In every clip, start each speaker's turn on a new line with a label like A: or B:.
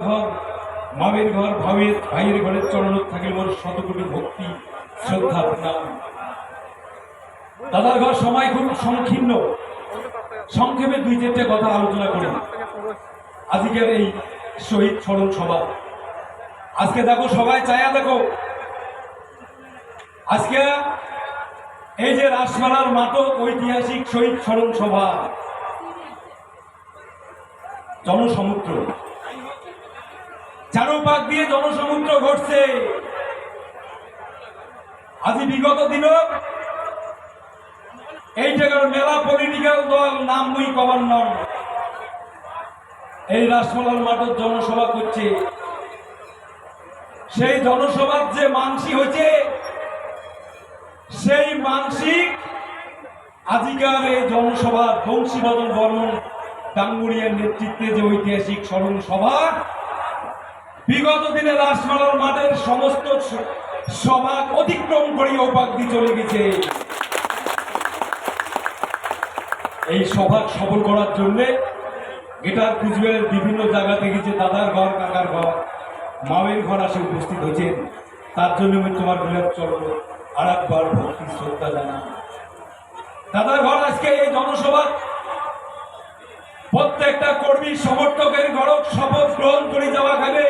A: ঘর, মামের ঘর, ভাবের, ভাইয়ের ঘরের চরণত থাকিল মোর শতকোটি ভক্তি, শ্রদ্ধা, প্রণাম। দাদার ঘর সময় খুব সংকীর্ণ সংক্ষেপে দুই চারটে কথা আলোচনা করি। আজকের এই শহীদ স্মরণ সভা। আজকে দেখো, সবাই চায়া দেখো। আজকে এই যে রাসমেলার মাটক ঐতিহাসিক শহীদ স্মরণ সভা, জনসমুদ্র। চারুপাক দিয়ে জনসমুদ্র ঘটছে। আজি বিগত দিন এই জায়গার মেলা পলিটিক্যাল দল নাম মুই গভর্নর। এই রাসমলার মাঠের জনসভা করছে। সেই জনসভার যে মানসিক হয়েছে, সেই মানসিক আজিকার এই জনসভা বংশীবদন বর্মন ডাঙ্গুরিয়ার নেতৃত্বে যে ঐতিহাসিক স্মরণ সভা বিগত দিনে রাসমালার মাঠের সমস্ত সভা অতিক্রম করে উপাধি চলে গেছে। এই সভা সফল করার জন্য গেটার কুচবিহারের বিভিন্ন জায়গা থেকে যে দাদার ঘর, কাকার ঘর মায়ের ঘর আসে উপস্থিত হয়েছেন। তার জন্য আমি তোমার বিরাট চরণ আর একবার ভক্তি, শ্রদ্ধা জানাই। দাদার ঘর আজকে এই জনসভা। প্রত্যেকটা কর্মী, সমর্থকের গড়ক শপথ গ্রহণ করে যাওয়া খাবে।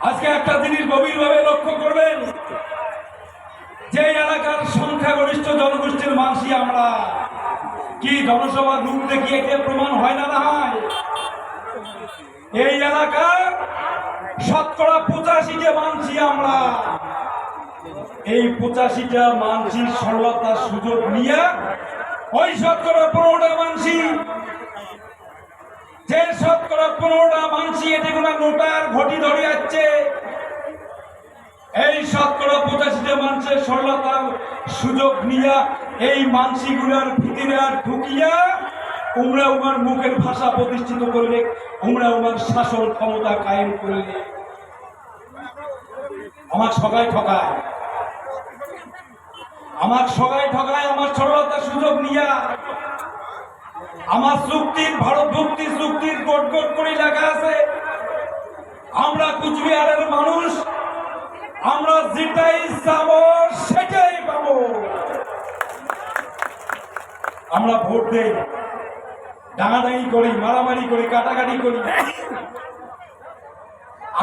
A: আজকে একটা জিনিস গভীরভাবে লক্ষ্য করবেন। যে এলাকার সংখ্যাগরিষ্ঠ জনগোষ্ঠীর মানুষই আমরা। কি জনসভার রূপ দেখিয়ে যে প্রমাণ হয় না না হয়? এই এলাকার শতকরা পঁচাশিটা মানছি আমরা। এই পঁচাশিটা মানসির সরলতার সুযোগ নিয়ে ওই শতকরা পনেরোটা মানসি যে শতকরা পনেরোটা মানসি এটি কোনো নোটার ঘটি ধরে যাচ্ছে। এই শতকরা পঁচাশিটা মানুষের সরলতার সুযোগ নিয়ে এই মানসিগুলার ভিতরে ঢুকিয়া উমরা উমার মুখের ভাষা প্রতিষ্ঠিত করলে, উমরা উমার শাসন ক্ষমতা কায়েম করলে। আমার সবাই ঠকায়। আমার সবাই ঠকায়, আমার সরলতার সুযোগ নিয়া। আমার চুক্তির ভারত ভুক্তি চুক্তির গোট গোট করে লেখা আছে, আমরা কুচবিহারের মানুষ, আমরা যেটাই চাব সেটাই পাবো। আমরা ভোট দেই, ডাঙাডাঙি করি, মারামারি করি, কাটাকাটি করি।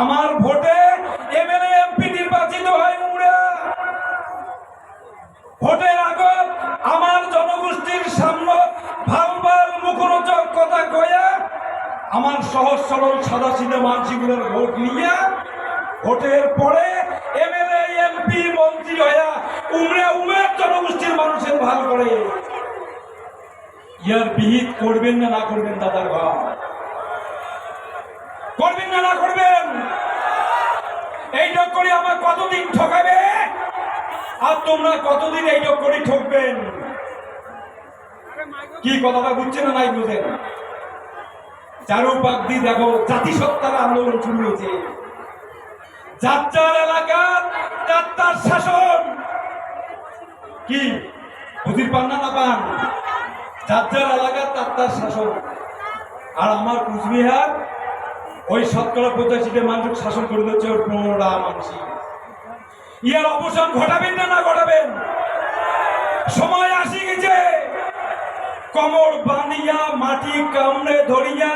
A: আমার ভোটে এমএলএ, এমপি নির্বাচিত হয় উমরা। ভোটের আগত আমার জনগোষ্ঠীর সামনে ভালো ভালো মুখরোচক কথা কয়া আমার সহজ সরল সাদা সিধে মানসিকগুলোর ভোট নিয়ে ভোটের পরে এমএলএ, এমপি, মন্ত্রী হইয়া উমরে উমের জনগোষ্ঠীর মানুষের ভালো করে। ইয়ার বিহিত করবেন না না করবেন, দাদার ঘর করবেন না না করবেন? এইটা করে আমার কতদিন আর তোমরা কতদিন এইটা করে ঠকবেন? কি কথাটা বুঝছে না নাই বুঝেন? চারুপাক দিয়ে দেখো জাতিসত্তার আন্দোলন শুরু হয়েছে। যাত্রার এলাকার যাত্রার শাসন। কি? বুঝির পান না না পান? যাত্রার এলাকার যাত্রার শাসন। আর আমার কুচবিহার ওই শতকরা পঁচাশিটা মানুষ শাসন করে দিচ্ছে ওর পনেরোটা মানুষই ইয়ার অবসান ঘটাবেন না না ঘটাবেন? সময় আসি গেছে। কমর বানিয়া, মাটি কামড়ে ধরিয়া,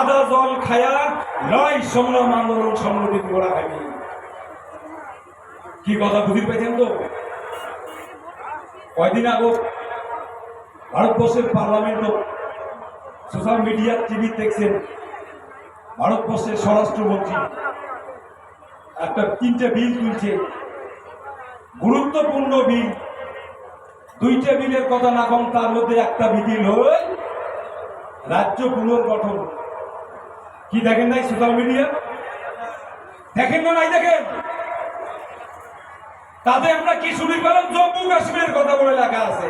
A: আদা জল খায়া, লয় সংগ্রাম আন্দোলন সংগঠিত করা হয়নি। কি কথা বুঝি পেয়েছেন তো? কয়দিন আগে ভারতবর্ষের পার্লামেন্ট সোশ্যাল মিডিয়া, টিভি দেখছেন ভারতবর্ষের স্বরাষ্ট্রমন্ত্রী। একটা তিনটে বিল তুলছে। গুরুত্বপূর্ণ বিল। দুইটা বিলের কথা না কম, তার মধ্যে একটা বিল হল রাজ্য পুনর্গঠন। কি দেখেন নাই সোশ্যাল মিডিয়া দেখেন না নাই দেখেন? তাতে আমরা কি শুনি পেলাম? জম্মু কাশ্মীরের কথা বলে লেখা আছে।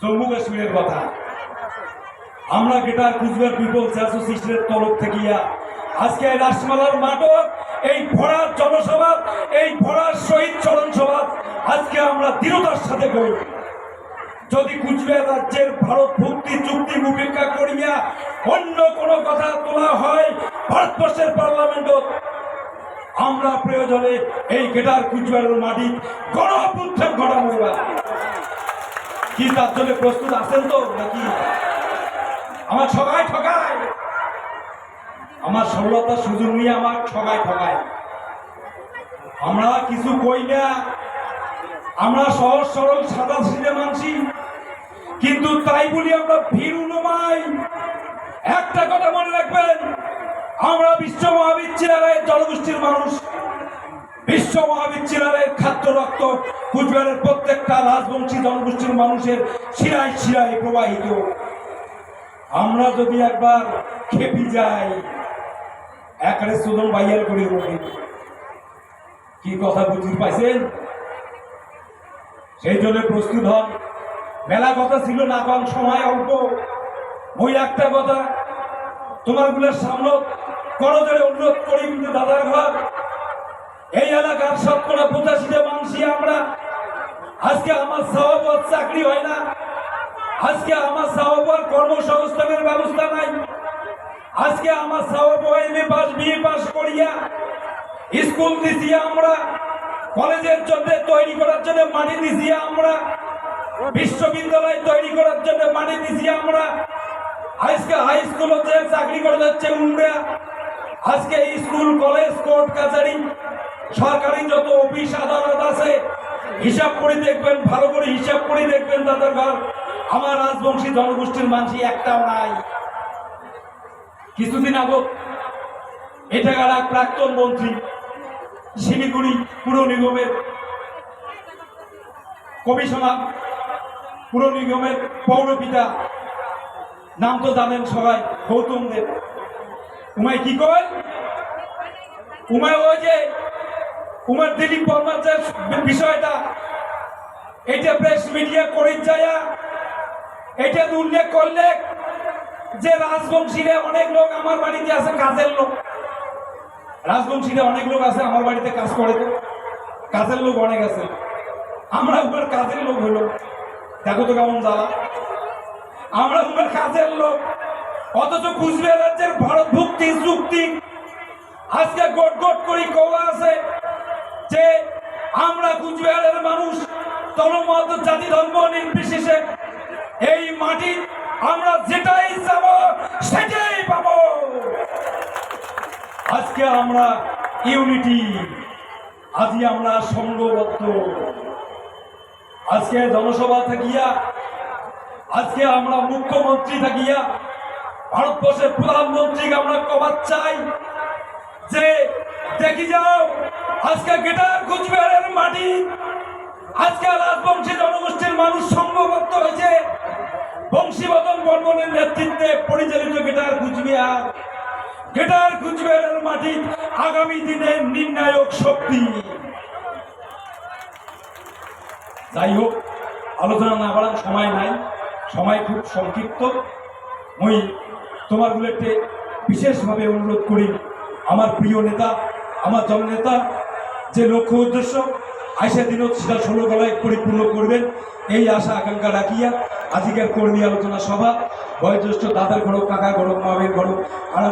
A: জম্মু কাশ্মীরের কথা। আমরা গেটার কুচবিহার পিপলস অ্যাসোসিয়েশনের তরফ থেকে আজকে রাসমালার মাঠক এই ভরার জনসভা, এই ভরার শহীদ চরণ সভা আজকে আমরা দৃঢ়তার সাথে করি যদি কুচবিহার রাজ্যের ভারত ভুক্তি চুক্তি উপেক্ষা করিয়া অন্য কোনো কথা তোলা হয় ভারতবর্ষের পার্লামেন্টত, আমরা প্রয়োজনে এই গেটার কুচবিহারের মাটি গণপুত্থেম ঘটাবো এবার। কি তার জন্য প্রস্তুত আছেন তো নাকি? আমার সবাই ঠকায়। আমার সরলতার সুযোগ নিয়ে আমার সবাই ঠকায় আমরা কিছু কই না। আমরা সহজ সরল সাদা সিধে মানছি। কিন্তু তাই বলি আমরা ভীরু নমাই একটা কথা মনে রাখবেন, আমরা বিশ্ব মহাবিচ্ছিরালয়ের জনগোষ্ঠীর মানুষ। বিশ্ব মহাবিচ্ছিরালয়ের খাদ্য, রক্ত, কুচবিহারের প্রত্যেকটা রাজবংশী জনগোষ্ঠীর মানুষের শিরায় শিরায় প্রবাহিত। আমরা যদি একবার খেপি যাই একারে সুদন বাইয়ার করে কি কথা বুঝতে পাইছেন? সেই জন্য প্রস্তুত হন। মেলা কথা ছিল না কম সময় অল্প। ওই একটা কথা তোমারগুলোর সামনে করজোরে অনুরোধ করি কিন্তু দাদার ঘর। এই এলাকার শতকরা পঁচাশিটা মানুষই আমরা। আজকে আমার সহবত চাকরি হয় না। আজকে আমার সহবত কর্মসংস্থানের ব্যবস্থা নাই। আজকে আমার সহব এম এ পাস করিয়া স্কুল দিছি আমরা, কলেজের জন্য তৈরি করার জন্য মানি দিছি আমরা, বিশ্ববিদ্যালয় তৈরি করার জন্য মানি দিছি আমরা। আজকে হাই স্কুল হচ্ছে, চাকরি করে যাচ্ছে উমরা। আজকে স্কুল, কলেজ, কোর্ট, কাছারি, সরকারি যত অফিস, আদালত আছে, হিসাব করে দেখবেন, ভালো করে হিসাব করে দেখবেন, তাদের ঘর। আমার রাজবংশী জনগোষ্ঠীর মানুষই একটাও নাই। কিছুদিন আগত এটাকার এক প্রাক্তন মন্ত্রী শিলিগুড়ি পুর নিগমের কমিশনার, পুর নিগমের পৌরপিতা, নাম তো জানেন সবাই, গৌতম দেব। উমায় কি কয়? উমায় ওই যে, উমার দিলীপ বর্মার যে বিষয়টা এটা প্রেস মিডিয়া করে যায় এটা উল্লেখ করলে যে রাজবংশীরা অনেক লোক আমার বাড়িতে আছে, কাজের লোক। রাজবংশীরা অনেক লোক আছে, আমার বাড়িতে কাজ করে। তো কাজের লোক অনেক আছে। আমরা উপর কাজের লোক হলো দেখো তো কেমন জ্বালা। আমরা উপর কাজের লোক। অথচ কুচবিহার রাজ্যের ভারত ভুক্তি, চুক্তি। আজকে গোট গোট করি কওয়া আছে যে, আমরা কুচবিহারের মানুষ তলমত জাতি, ধর্ম নির্বিশেষে এই মাটি আমরা যেটাই যাব সেটাই পাবো আজকে আমরা ইউনিটি আজই আমরা সংঘবদ্ধ। আজকে জনসভা থাকিয়া, আজকে আমরা মুখ্যমন্ত্রী থাকিয়া, ভারতবর্ষের প্রধানমন্ত্রীকে আমরা কবার চাই যে, দেখি যাও, আজকে গেটার কুচবিহারের মাটি, আজকে রাজবংশী জনগোষ্ঠীর মানুষ সংঘবদ্ধ হয়েছে। বংশীবদন বর্মনের নেতৃত্বে পরিচালিত গেটার কুচবিহার। গেটার কুচবিহারের মাটি আগামী দিনের নির্ণায়ক শক্তি। যাই হোক, আলোচনা না বাড়ান সময় নাই, সময় খুব সংক্ষিপ্ত। মই তোমার গুলোতে বিশেষভাবে অনুরোধ করি, আমার প্রিয় নেতা, আমার জননেতা, যে লক্ষ্য উদ্দেশ্য, আইসা দিনত সেটা ষোলো গলায় পরিপূর্ণ করবেন, এই আশা, আকাঙ্ক্ষা রাখিয়া আজকের কর্মী আলোচনা সভা, বয়োজ্যেষ্ঠ দাদার ঘরক কাকা ঘরক, মামের ঘরক আর